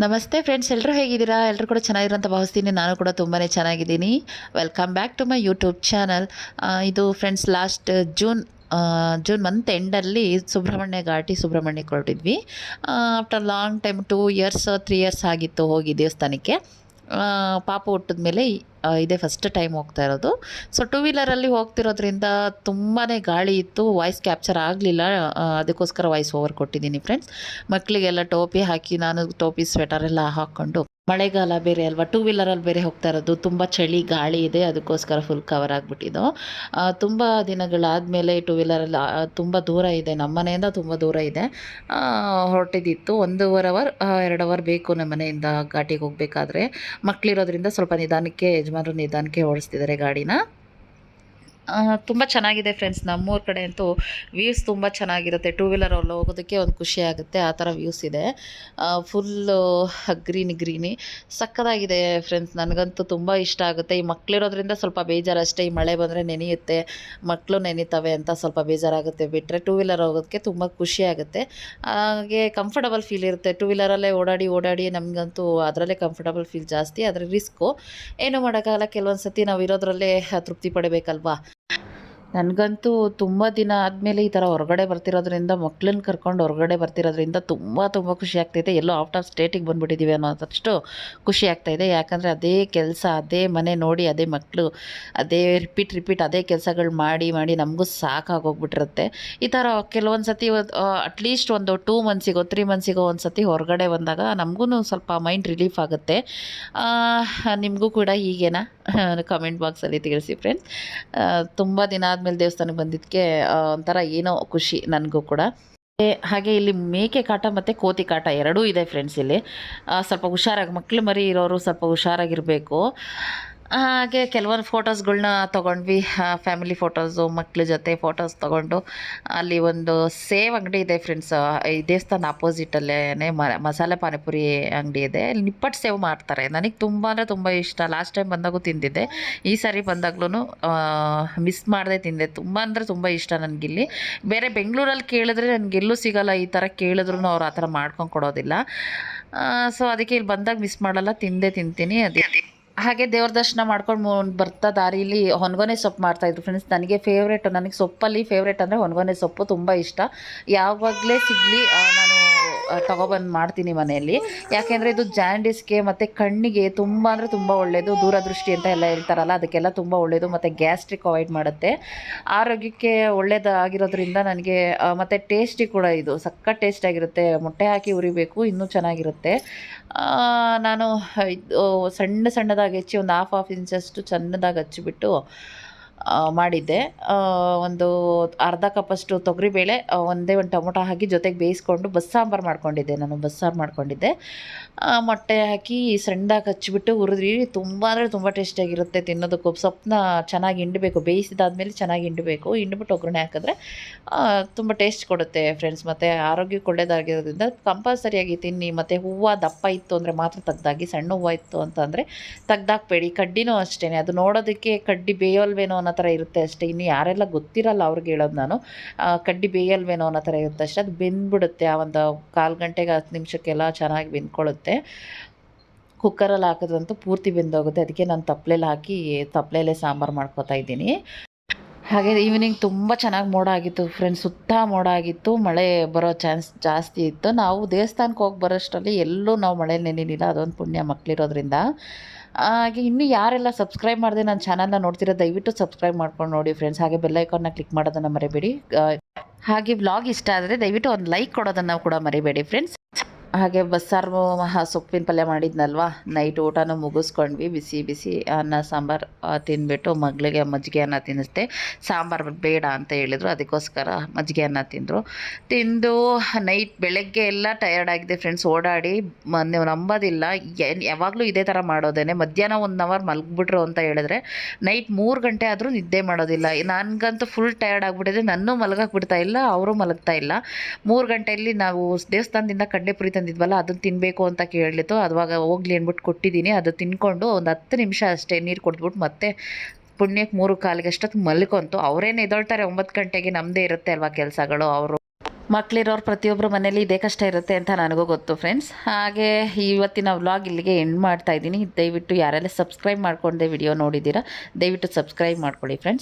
ನಮಸ್ತೆ ಫ್ರೆಂಡ್ಸ್ ಎಲ್ಲರೂ ಹೇಗಿದ್ದೀರಾ? ಎಲ್ಲರೂ ಕೂಡ ಚೆನ್ನಾಗಿರೋಂಥ ಭಾವಿಸ್ತೀನಿ. ನಾನು ಕೂಡ ತುಂಬಾ ಚೆನ್ನಾಗಿದ್ದೀನಿ. Welcome back to my YouTube channel ಇದು friends last June June month ಎಂಡಲ್ಲಿ Subrahmanya Ghati ಸುಬ್ರಹ್ಮಣ್ಯಕ್ಕೆ ಹೊರಟಿದ್ವಿ. After long time two years three years ಆಗಿತ್ತು ಹೋಗಿ ದೇವಸ್ಥಾನಕ್ಕೆ. ಪಾಪು ಹುಟ್ಟಿದ ಮೇಲೆ ಇದೇ ಫಸ್ಟ್ ಟೈಮ್ ಹೋಗ್ತಾ ಇರೋದು. ಸೊ ಟೂ ವೀಲರಲ್ಲಿ ಹೋಗ್ತಿರೋದ್ರಿಂದ ತುಂಬಾ ಗಾಳಿ ಇತ್ತು ವಾಯ್ಸ್ ಕ್ಯಾಪ್ಚರ್ ಆಗಲಿಲ್ಲ. ಅದಕ್ಕೋಸ್ಕರ ವಾಯ್ಸ್ ಓವರ್ ಕೊಟ್ಟಿದ್ದೀನಿ ಫ್ರೆಂಡ್ಸ್ ಮಕ್ಕಳಿಗೆಲ್ಲ ಟೋಪಿ ಹಾಕಿ, ನಾನು ಟೋಪಿ ಸ್ವೆಟರೆಲ್ಲ ಹಾಕ್ಕೊಂಡು ಮಳೆಗಾಲ ಬೇರೆ ಅಲ್ವಾ? ಟೂ ವೀಲರಲ್ಲಿ ಬೇರೆ ಹೋಗ್ತಾ ಇರೋದು. ತುಂಬ ಚಳಿ, ಗಾಳಿ ಇದೆ. ಅದಕ್ಕೋಸ್ಕರ ಫುಲ್ ಕವರ್ ಆಗಿಬಿಟ್ಟಿದ್ದು. ತುಂಬ ದಿನಗಳಾದಮೇಲೆ ಟೂ ವೀಲರಲ್ಲಿ ತುಂಬ ದೂರ ಇದೆ. ನಮ್ಮ ಮನೆಯಿಂದ ತುಂಬ ದೂರ ಇದೆ. ಹೊರಟಿದ್ದಿತ್ತು. ಒಂದೂವರೆ ಅವರ್ ಎರಡು ಅವರ್ ಬೇಕು ನಮ್ಮ ಮನೆಯಿಂದ ಘಾಟಿಗೆ ಹೋಗಬೇಕಾದ್ರೆ. ಮಕ್ಕಳಿರೋದ್ರಿಂದ ಸ್ವಲ್ಪ ನಿಧಾನಕ್ಕೆ, ಯಜಮಾನರು ನಿಧಾನಕ್ಕೆ ಓಡಿಸ್ತಿದ್ದಾರೆ ಗಾಡಿನ. ತುಂಬ ಚೆನ್ನಾಗಿದೆ ಫ್ರೆಂಡ್ಸ್ ನಮ್ಮೂರ ಕಡೆ ಅಂತೂ ವ್ಯೂಸ್ ತುಂಬ ಚೆನ್ನಾಗಿರುತ್ತೆ. ಟೂ ವೀಲರಲ್ಲಿ ಹೋಗೋದಕ್ಕೆ ಒಂದು ಖುಷಿ ಆಗುತ್ತೆ. ಆ ಥರ ವ್ಯೂಸ್ ಇದೆ. ಫುಲ್ಲು ಗ್ರೀನಿ ಗ್ರೀನಿ ಸಕ್ಕದಾಗಿದೆ ಫ್ರೆಂಡ್ಸ್ ನನಗಂತೂ ತುಂಬ ಇಷ್ಟ ಆಗುತ್ತೆ. ಈ ಮಕ್ಕಳಿರೋದ್ರಿಂದ ಸ್ವಲ್ಪ ಬೇಜಾರು ಅಷ್ಟೇ ಈ ಮಳೆ ಬಂದರೆ ನೆನೆಯುತ್ತೆ. ಮಕ್ಕಳು ನೆನೀತವೆ ಅಂತ ಸ್ವಲ್ಪ ಬೇಜಾರಾಗುತ್ತೆ. ಬಿಟ್ಟರೆ ಟೂ ವೀಲರ್ ಹೋಗೋದಕ್ಕೆ ತುಂಬ ಖುಷಿ ಆಗುತ್ತೆ. ಹಾಗೆ ಕಂಫರ್ಟಬಲ್ ಫೀಲ್ ಇರುತ್ತೆ. ಟೂ ವೀಲರಲ್ಲೇ ಓಡಾಡಿ ಓಡಾಡಿ ನಮಗಂತೂ ಅದರಲ್ಲೇ ಕಂಫರ್ಟಬಲ್ ಫೀಲ್ ಜಾಸ್ತಿ. ಆದರೆ ರಿಸ್ಕು ಏನು ಮಾಡೋಕ್ಕಾಗಲ್ಲ. ಕೆಲವೊಂದು ಸತಿ ನಾವು ಇರೋದ್ರಲ್ಲೇ ತೃಪ್ತಿ ಪಡಬೇಕಲ್ವಾ? ನನಗಂತೂ ತುಂಬ ದಿನ ಆದಮೇಲೆ ಈ ಥರ ಹೊರಗಡೆ ಬರ್ತಿರೋದ್ರಿಂದ ಮಕ್ಳನ್ನ ಕರ್ಕೊಂಡು ಹೊರಗಡೆ ಬರ್ತಿರೋದ್ರಿಂದ ತುಂಬ ತುಂಬ ಖುಷಿ ಆಗ್ತೈತೆ ಎಲ್ಲೋ ಔಟ್ ಆಫ್ ಸ್ಟೇಟಿಗೆ ಬಂದುಬಿಟ್ಟಿದ್ದೀವಿ ಅನ್ನೋದಷ್ಟು ಖುಷಿ ಆಗ್ತಾಯಿದೆ ಯಾಕಂದರೆ ಅದೇ ಕೆಲಸ, ಅದೇ ಮನೆ ನೋಡಿ, ಅದೇ ಮಕ್ಕಳು ಅದೇ ರಿಪೀಟ್ ರಿಪೀಟ್ ಅದೇ ಕೆಲಸಗಳು ಮಾಡಿ ಮಾಡಿ ನಮಗೂ ಸಾಕಾಗೋಗ್ಬಿಟ್ಟಿರುತ್ತೆ. ಈ ಥರ ಕೆಲವೊಂದು ಸತಿ ಅಟ್ಲೀಸ್ಟ್ ಒಂದು ಟೂ ಮಂತ್ಸಿಗೋ ತ್ರೀ ಮಂತ್ಸಿಗೋ ಒಂದು ಸತಿ ಹೊರಗಡೆ ಬಂದಾಗ ನಮಗೂ ಸ್ವಲ್ಪ ಮೈಂಡ್ ರಿಲೀಫ್ ಆಗುತ್ತೆ. ನಿಮಗೂ ಕೂಡ ಹೀಗೇನಾ? ಕಮೆಂಟ್ ಬಾಕ್ಸಲ್ಲಿ ತಿಳಿಸಿ ಫ್ರೆಂಡ್ಸ್ ತುಂಬ ದಿನ ಆದಮೇಲೆ ದೇವಸ್ಥಾನಕ್ಕೆ ಬಂದಿದ್ದಕ್ಕೆ ಒಂಥರ ಏನೋ ಖುಷಿ ನನಗೂ ಕೂಡ. ಹಾಗೆ ಇಲ್ಲಿ ಮೇಕೆ ಕಾಟ ಮತ್ತು ಕೋತಿ ಕಾಟ ಎರಡೂ ಇದೆ ಫ್ರೆಂಡ್ಸ್ ಇಲ್ಲಿ. ಸ್ವಲ್ಪ ಹುಷಾರಾಗಿ ಮಕ್ಕಳು ಮರಿ ಇರೋರು ಸ್ವಲ್ಪ ಹುಷಾರಾಗಿರಬೇಕು. ಹಾಗೆ ಕೆಲವೊಂದು ಫೋಟೋಸ್ಗಳನ್ನ ತೊಗೊಂಡ್ವಿ. ಫ್ಯಾಮಿಲಿ ಫೋಟೋಸು ಮಕ್ಕಳ ಜೊತೆ ಫೋಟೋಸ್ ತೊಗೊಂಡು ಅಲ್ಲಿ ಒಂದು ಸೇವ್ ಅಂಗಡಿ ಇದೆ ಫ್ರೆಂಡ್ಸ್. ಈ ದೇವಸ್ಥಾನ ಆಪೋಸಿಟಲ್ಲೇ ಮಸಾಲೆ ಪಾನಿಪುರಿ ಅಂಗಡಿ ಇದೆ. ಅಲ್ಲಿ ನಿಪ್ಪಟ್ಟು ಸೇವ್ ಮಾಡ್ತಾರೆ. ನನಗೆ ತುಂಬ ಅಂದರೆ ತುಂಬ ಇಷ್ಟ. ಲಾಸ್ಟ್ ಟೈಮ್ ಬಂದಾಗೂ ತಿಂದಿದ್ದೆ. ಈ ಸಾರಿ ಬಂದಾಗ್ಲೂ ಮಿಸ್ ಮಾಡದೆ ತಿಂದೆ. ತುಂಬ ಅಂದರೆ ತುಂಬ ಇಷ್ಟ ನನಗಿಲ್ಲಿ. ಬೇರೆ ಬೆಂಗಳೂರಲ್ಲಿ ಕೇಳಿದ್ರೆ ನನಗೆಲ್ಲೂ ಸಿಗಲ್ಲ ಈ ಥರ ಕೇಳಿದ್ರು ಅವ್ರು ಆ ಥರ ಮಾಡ್ಕೊಂಡು ಕೊಡೋದಿಲ್ಲ. ಸೊ ಅದಕ್ಕೆ ಇಲ್ಲಿ ಬಂದಾಗ ಮಿಸ್ ಮಾಡಲ್ಲ. ತಿಂದೇ ತಿಂತೀನಿ. ಅದೇ. ಹಾಗೆ ದೇವ್ರ ದರ್ಶನ ಮಾಡ್ಕೊಂಡು ಬರ್ತಾ ದಾರಿಲಿ ಹೊನ್ಗೊನೆ ಸೊಪ್ಪು ಮಾಡ್ತಾಯಿದ್ರು ಫ್ರೆಂಡ್ಸ್ ನನಗೆ ಫೇವ್ರೇಟ್ ನನಗೆ ಸೊಪ್ಪಲ್ಲಿ ಫೇವ್ರೇಟ್ ಅಂದರೆ ಹೊನ್ಗೊನೆ ಸೊಪ್ಪು ತುಂಬ ಇಷ್ಟ. ಯಾವಾಗಲೇ ಸಿಗಲಿ ನಾನು ತಗೊಬಂದು ಮಾಡ್ತೀನಿ ಮನೆಯಲ್ಲಿ. ಯಾಕೆಂದರೆ ಇದು ಜಾಂಡಿಸ್ಗೆ ಮತ್ತು ಕಣ್ಣಿಗೆ ತುಂಬ ಅಂದರೆ ತುಂಬ ಒಳ್ಳೆಯದು ದೂರದೃಷ್ಟಿ ಅಂತ ಎಲ್ಲ ಹೇಳ್ತಾರಲ್ಲ, ಅದಕ್ಕೆಲ್ಲ ತುಂಬ ಒಳ್ಳೆಯದು ಮತ್ತು ಗ್ಯಾಸ್ಟ್ರಿಕ್ ಅವಾಯ್ಡ್ ಮಾಡುತ್ತೆ. ಆರೋಗ್ಯಕ್ಕೆ ಒಳ್ಳೆಯದಾಗಿರೋದ್ರಿಂದ ನನಗೆ ಮತ್ತು ಟೇಸ್ಟಿ ಕೂಡ ಇದು. ಸಕ್ಕ ಟೇಸ್ಟ್ ಆಗಿರುತ್ತೆ. ಮೊಟ್ಟೆ ಹಾಕಿ ಉರಿಬೇಕು ಇನ್ನೂ ಚೆನ್ನಾಗಿರುತ್ತೆ. ನಾನು ಸಣ್ಣ ಸಣ್ಣದಾಗಿ ಹೆಚ್ಚಿ ಒಂದು ಹಾಫ್ ಹಾಫ್ ಇಂಚಷ್ಟು ಚೆನ್ನದಾಗಿ ಹಚ್ಚಿಬಿಟ್ಟು ಮಾಡಿದ್ದೆ. ಒಂದು ಅರ್ಧ ಕಪ್ಪಷ್ಟು ತೊಗರಿಬೇಳೆ ಒಂದೇ ಒಂದು ಟೊಮೊಟೊ ಹಾಕಿ ಜೊತೆಗೆ ಬೇಯಿಸ್ಕೊಂಡು ಬಸ್ಸಾಂಬಾರು ಮಾಡ್ಕೊಂಡಿದ್ದೆ ನಾನು ಬಸ್ಸಾರು ಮಾಡ್ಕೊಂಡಿದ್ದೆ. ಮೊಟ್ಟೆ ಹಾಕಿ ಸಣ್ಣದಾಗಿ ಹಚ್ಚಿಬಿಟ್ಟು ಹುರಿದ್ರಿ, ತುಂಬ ಅಂದರೆ ತುಂಬ ಟೇಸ್ಟಿಯಾಗಿರುತ್ತೆ ತಿನ್ನೋದಕ್ಕೂ. ಸೊಪ್ಪನ್ನ ಚೆನ್ನಾಗಿ ಹಿಂಡಬೇಕು, ಬೇಯಿಸಿದಾದ್ಮೇಲೆ ಚೆನ್ನಾಗಿ ಹಿಂಡಬೇಕು. ಹಿಂಡ್ಬಿಟ್ಟು ಒಗ್ಗರಣೆ ಹಾಕಿದ್ರೆ ತುಂಬ ಟೇಸ್ಟ್ ಕೊಡುತ್ತೆ ಫ್ರೆಂಡ್ಸ್ ಮತ್ತು ಆರೋಗ್ಯಕ್ಕೆ ಒಳ್ಳೆಯದಾಗಿರೋದ್ರಿಂದ ಕಂಪಲ್ಸರಿಯಾಗಿ ತಿನ್ನಿ. ಮತ್ತು ಹೂವು ದಪ್ಪ ಇತ್ತು ಅಂದರೆ ಮಾತ್ರ ತೆಗ್ದಾಗಿ, ಸಣ್ಣ ಹೂವು ಇತ್ತು ಅಂತಂದರೆ ತೆಗ್ದಾಕ್ಬೇಡಿ. ಕಡ್ಡಿನೂ ಅಷ್ಟೇ ಅದು ನೋಡೋದಕ್ಕೆ ಕಡ್ಡಿ ಬೇಯೋಲ್ವೇನೋ ಅನ್ನೋ ಥರ ಇರುತ್ತೆ ಅಷ್ಟೇ. ಇನ್ನು ಯಾರೆಲ್ಲ ಗೊತ್ತಿರಲ್ಲ ಅವ್ರಿಗೆ ಹೇಳೋದು ನಾನು. ಕಡ್ಡಿ ಬೇಯಲ್ವೇನೋ ಅನ್ನೋ ಥರ ಇರುತ್ತೆ ಅಷ್ಟೇ. ಅದು ಬೆಂದ್ಬಿಡುತ್ತೆ. ಆ ಒಂದು ಕಾಲು ಗಂಟೆಗೆ ಹತ್ತು ನಿಮಿಷಕ್ಕೆಲ್ಲ ಚೆನ್ನಾಗಿ ಬೆಂದ್ಕೊಳ್ಳುತ್ತೆ. ಕುಕ್ಕರಲ್ಲಿ ಹಾಕಿದ್ರಂತೂ ಪೂರ್ತಿ ಬೆಂದೋಗುತ್ತೆ. ಅದಕ್ಕೆ ನಾನು ತಪ್ಪಲೆಯಲ್ಲಿ ಹಾಕಿ ತಪ್ಪಲೆಯಲ್ಲೇ ಸಾಂಬಾರು ಮಾಡ್ಕೊತಾ ಇದ್ದೀನಿ. ಹಾಗೆ ಈವ್ನಿಂಗ್ ತುಂಬ ಚೆನ್ನಾಗಿ ಮೋಡ ಆಗಿತ್ತು. ಫ್ರೆಂಡ್ಸ್ ಸುತ್ತ ಮೋಡ ಆಗಿತ್ತು. ಮಳೆ ಬರೋ ಚಾನ್ಸ್ ಜಾಸ್ತಿ ಇತ್ತು. ನಾವು ದೇವಸ್ಥಾನಕ್ಕೆ ಹೋಗಿ ಬರೋಷ್ಟರಲ್ಲಿ ಎಲ್ಲೂ ನಾವು ಮಳೆ ನೆನೆಲಿಲ್ಲ. ಅದೊಂದು ಪುಣ್ಯ ಮಕ್ಕಳಿರೋದ್ರಿಂದ ಹಾಗೆ ಇನ್ನೂ ಯಾರೆಲ್ಲ ಸಬ್ಸ್ಕ್ರೈಬ್ ಮಾಡಿದೆ ನನ್ನ ಚಾನಲ್ನ ನೋಡ್ತಿರೋ, ದಯವಿಟ್ಟು ಸಬ್ಸ್ಕ್ರೈಬ್ ಮಾಡ್ಕೊಂಡು ನೋಡಿ ಫ್ರೆಂಡ್ಸ್ ಹಾಗೆ ಬೆಲ್ಲೈಕಾನ್ನ ಕ್ಲಿಕ್ ಮಾಡೋದನ್ನು ಮರಿಬೇಡಿ. ಹಾಗೆ ವ್ಲಾಗ್ ಇಷ್ಟ ಆದರೆ ದಯವಿಟ್ಟು ಒಂದು ಲೈಕ್ ಕೊಡೋದನ್ನು ಕೂಡ ಮರಿಬೇಡಿ ಫ್ರೆಂಡ್ಸ್ ಹಾಗೆ ಬಸ್ಸಾರು ಸೊಪ್ಪಿನ ಪಲ್ಯ ಮಾಡಿದ್ನಲ್ವ? ನೈಟ್ ಊಟನೂ ಮುಗಿಸ್ಕೊಂಡ್ವಿ. ಬಿಸಿ ಬಿಸಿ ಅನ್ನ, ಸಾಂಬಾರು ತಿಂದ್ಬಿಟ್ಟು ಮಗಳಿಗೆ ಮಜ್ಜಿಗೆ ಅನ್ನ ತಿನ್ನಿಸ್ದೆ. ಸಾಂಬಾರು ಬೇಡ ಅಂತ ಹೇಳಿದರು. ಅದಕ್ಕೋಸ್ಕರ ಮಜ್ಜಿಗೆ ಅನ್ನ ತಿಂದರು. ತಿಂದು ನೈಟ್ ಬೆಳಗ್ಗೆ ಎಲ್ಲ ಟಯರ್ಡ್ ಆಗಿದೆ ಫ್ರೆಂಡ್ಸ್ ಓಡಾಡಿ ನೀವು ನಂಬೋದಿಲ್ಲ. ಯಾವಾಗಲೂ ಇದೇ ಥರ ಮಾಡೋದೇನೆ. ಮಧ್ಯಾಹ್ನ ಒನ್ ಅವರ್ ಮಲಗಿಬಿಟ್ರು ಅಂತ ಹೇಳಿದ್ರೆ ನೈಟ್ ಮೂರು ಗಂಟೆ ಆದರೂ ನಿದ್ದೆ ಮಾಡೋದಿಲ್ಲ. ನನಗಂತೂ ಫುಲ್ ಟಯರ್ಡ್ ಆಗಿಬಿಟ್ಟಿದೆ. ನನ್ನೂ ಮಲಗಕ್ಕೆ ಬಿಡ್ತಾ ಇಲ್ಲ. ಅವರು ಮಲಗ್ತಾ ಇಲ್ಲ. ಮೂರು ಗಂಟೆಯಲ್ಲಿ ನಾವು ದೇವಸ್ಥಾನದಿಂದ ಕಡ್ಲೆಪುರಿ ತಂದಿದ್ವಲ್ಲ ಅದನ್ನು ತಿನ್ನಬೇಕು ಅಂತ ಕೇಳ್ಲಿತ್ತು. ಅದುವಾಗ ಹೋಗ್ಲಿ ಅಂದ್ಬಿಟ್ಟು ಕೊಟ್ಟಿದ್ದೀನಿ ಅದು ತಿನ್ಕೊಂಡು ಒಂದು ಹತ್ತು ನಿಮಿಷ ಅಷ್ಟೇ ನೀರು ಕೊಟ್ಬಿಟ್ಟು ಮತ್ತೆ ಪುಣ್ಯಕ್ಕೆ ಮೂರು ಕಾಲಿಗೆ ಅಷ್ಟೊತ್ತು ಮಲ್ಕೊಂತು. ಅವರೇನು ಎದೊಳ್ತಾರೆ? ಒಂಬತ್ತು ಗಂಟೆಗೆ ನಮ್ಮದೇ ಇರುತ್ತೆ ಅಲ್ವಾ ಕೆಲಸಗಳು ಅವರು. ಮಕ್ಕಳಿರೋರು ಪ್ರತಿಯೊಬ್ಬರ ಮನೇಲಿ ಇದೇ ಕಷ್ಟ ಇರುತ್ತೆ ಅಂತ ನನಗೂ ಗೊತ್ತು ಫ್ರೆಂಡ್ಸ್. ಹಾಗೆ ಇವತ್ತಿನ ವ್ಲಾಗ್ ಇಲ್ಲಿಗೆ ಎಂಡ್ ಮಾಡ್ತಾ ಇದ್ದೀನಿ. ದಯವಿಟ್ಟು ಯಾರೆಲ್ಲ ಸಬ್ಸ್ಕ್ರೈಬ್ ಮಾಡ್ಕೊಂಡೆ ವಿಡಿಯೋ ನೋಡಿದ್ದೀರಾ, ದಯವಿಟ್ಟು ಸಬ್ಸ್ಕ್ರೈಬ್ ಮಾಡ್ಕೊಳ್ಳಿ ಫ್ರೆಂಡ್ಸ್.